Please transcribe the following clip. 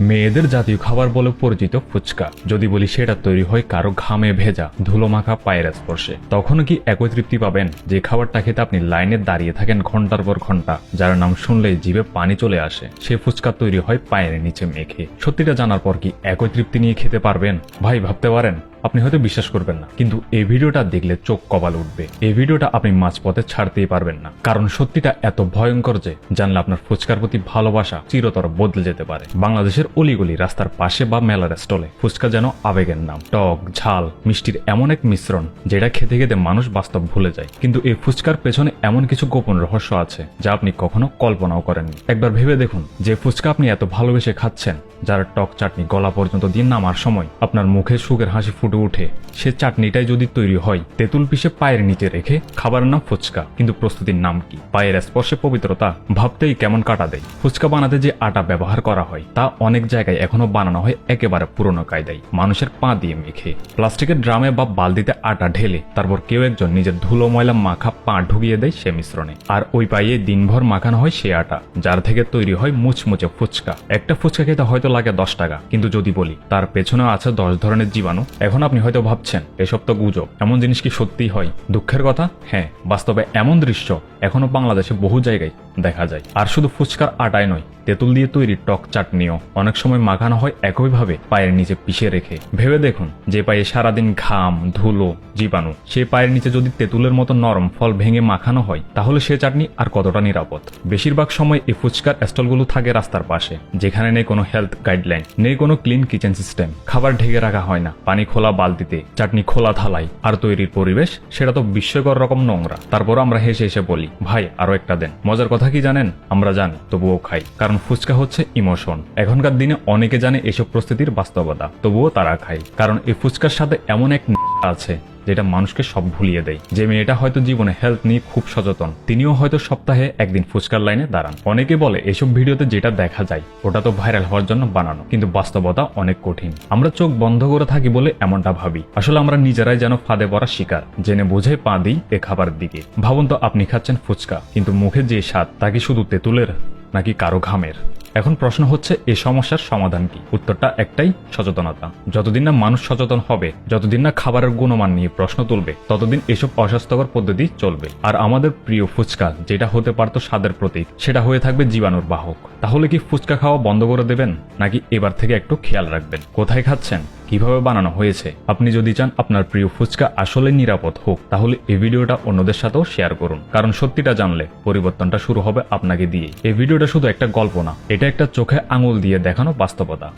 মেয়েদের জাতীয় খাবার বলে পরিচিত ফুচকা। যদি বলি সেটা তৈরি হয় কারও ঘামে ভেজা, ধুলো মাখা পায়ের স্পর্শে। তখনও কি একই তৃপ্তি পাবেন? যে খাবারটা খেতে আপনি লাইনে দাঁড়িয়ে থাকেন ঘণ্টার পর ঘণ্টা যার নাম শুনলেই জিভে পানি চলে আসে। সে ফুচকা তৈরি হয় পায়ের নিচে মেখে। সত্যিটা জানার পর কি একই তৃপ্তি নিয়ে খেতে পারবেন? ভাই, ভাবতে পারেন? আপনি হয়তো বিশ্বাস করবেন না, কিন্তু এই ভিডিওটা দেখলে চোখ কপাল উঠবে। এই ভিডিওটা আপনি মাঝপথে ছাড়তেই পারবেন না। কারণ সত্যিটা এত ভয়ঙ্কর যে, জানলে আপনার ফুচকার প্রতি ভালোবাসা চিরতর বদলে যেতে পারে। বাংলাদেশের অলিগলি রাস্তার পাশে বা মেলার স্টলে ফুচকা যেন আবেগের নাম। টক, ঝাল, মিষ্টির এমন এক মিশ্রণ যেটা খেতে খেতে মানুষ বাস্তব ভুলে যায়। কিন্তু এই ফুচকার পেছনে এমন কিছু গোপন রহস্য আছে যা আপনি কখনো কল্পনাও করেননি। একবার ভেবে দেখুন, যে ফুচকা আপনি এত ভালোবেসে খাচ্ছেন, যার টক চাটনি গলা পর্যন্ত দিন নামার সময় আপনার মুখে সুখের হাসি ফুটে উঠে সে চাটনিটাই যদি তৈরি হয়, তেঁতুল পিষে পায়ের নিচে রেখে খাবারের নাম ফুচকা। কিন্তু প্রস্তুতির নাম কি? পায়ের স্পর্শে পবিত্রতা, ভাবতেই কেমন কাটা দেয়। ফুচকা বানাতে যে আটা ব্যবহার করা হয়, তা অনেক জায়গায় এখনও বানানো হয় একেবারে পুরনো কায়দায়। মানুষের পা দিয়ে মেখে। প্লাস্টিকের ড্রামে বা বালতিতে আটা ঢেলে, তারপর কেউ একজন নিজের ধুলো ময়লা মাখা পা ঢুকিয়ে দেয় সে মিশ্রণে। আর ওই পায়ে দিনভর মাখানো হয় সে আটা, যার থেকে তৈরি হয় মুচমুচে ফুচকা। একটা ফুচকা খেতে হয়তো লাগে দশ টাকা, কিন্তু যদি বলি, তার পেছনে আছে দশ ধরনের জীবাণু। এখন আপনি হয়তো ভাবছেন, এসব তো গুজব, এমন জিনিস কি সত্যি হয়? দুঃখের কথা? হ্যাঁ বাস্তবে এমন দৃশ্য এখনও বাংলাদেশে বহু জায়গায় দেখা যায়। আর শুধু ফুচকার আটায় নয়, তেঁতুল দিয়ে তৈরি টক চাটনিও অনেক সময় মাখানো হয় একইভাবে পায়ের নিচে পিষে রেখে। ভেবে দেখুন, যে পায়ে সারাদিন ঘাম, ধুলো, জীবাণু, সে পায়ের নিচে যদি তেঁতুলের মতো নরম ফল ভেঙে মাখানো হয়, তাহলে সে চাটনি আর কতটা নিরাপদ? বেশিরভাগ সময় এই ফুচকার স্টলগুলো থাকে রাস্তার পাশে, যেখানে নেই কোনো হেলথ গাইডলাইন, নেই কোনো ক্লিন কিচেন সিস্টেম। খাবার ঢেকে রাখা হয় না, পানি খোলা বালতিতে, চাটনি খোলা থালাই আর তৈরির পরিবেশ, সেটা তো বিস্ময়কর রকম নোংরা। তারপর আমরা হেসে হেসে বলি, ভাই, আরও একটা দেন। মজার কথা কি জানেন? আমরা জানি, তবুও খাই। কারণ ফুচকা হচ্ছে ইমোশন। এখনকার দিনে অনেকে জানে এসব প্রস্তুতির বাস্তবতা, তবুও তারা খায়। কারণ এই ফুচকার সাথে এমন এক আছে, যেটা মানুষকে সব ভুলিয়ে দেয়। যে মেয়েটা হয়তো জীবনে হেলথ নিয়ে খুব সচেতন, তিনিও হয়তো সপ্তাহে একদিন ফুচকার লাইনে দাঁড়ান। অনেকে বলে, এসব ভিডিওতে যেটা দেখা যায়, ওটা তো ভাইরাল হওয়ার জন্য বানানো। কিন্তু বাস্তবতা অনেক কঠিন। আমরা চোখ বন্ধ করে থাকি বলে এমনটা ভাবি। আসলে আমরা নিজেরাই যেন ফাঁদে পড়া শিকার, জেনে বুঝে পা দিই এ খাবারের দিকে। ভাবুন তো, আপনি খাচ্ছেন ফুচকা, কিন্তু মুখে যে স্বাদ, তা কি শুধু তেঁতুলের, নাকি কারও ঘামের? এখন প্রশ্ন হচ্ছে, এ সমস্যার সমাধান কি? উত্তরটা একটাই, সচেতনতা। যতদিন না মানুষ সচেতন হবে, যতদিন না খাবারের গুণমান নিয়ে প্রশ্ন তুলবে, ততদিন এসব অস্বাস্থ্যকর পদ্ধতি চলবে। আর আমাদের প্রিয় ফুচকা, যেটা হতে পারত স্বাদের প্রতীক, সেটা হয়ে থাকবে জীবাণুর বাহক। তাহলে কি ফুচকা খাওয়া বন্ধ করে দেবেন? নাকি এবার থেকে একটু খেয়াল রাখবেন? কোথায় খাচ্ছেন? কীভাবে বানানো হয়েছে, আপনি যদি চান আপনার প্রিয় ফুচকা আসলে নিরাপদ হোক, তাহলে এই ভিডিওটা অন্যদের সাথেও শেয়ার করুন। কারণ সত্যিটা জানলে পরিবর্তনটা শুরু হবে আপনাকে দিয়ে এই ভিডিওটা শুধু একটা গল্প না, এটা একটা চোখে আঙুল দিয়ে দেখানো বাস্তবতা।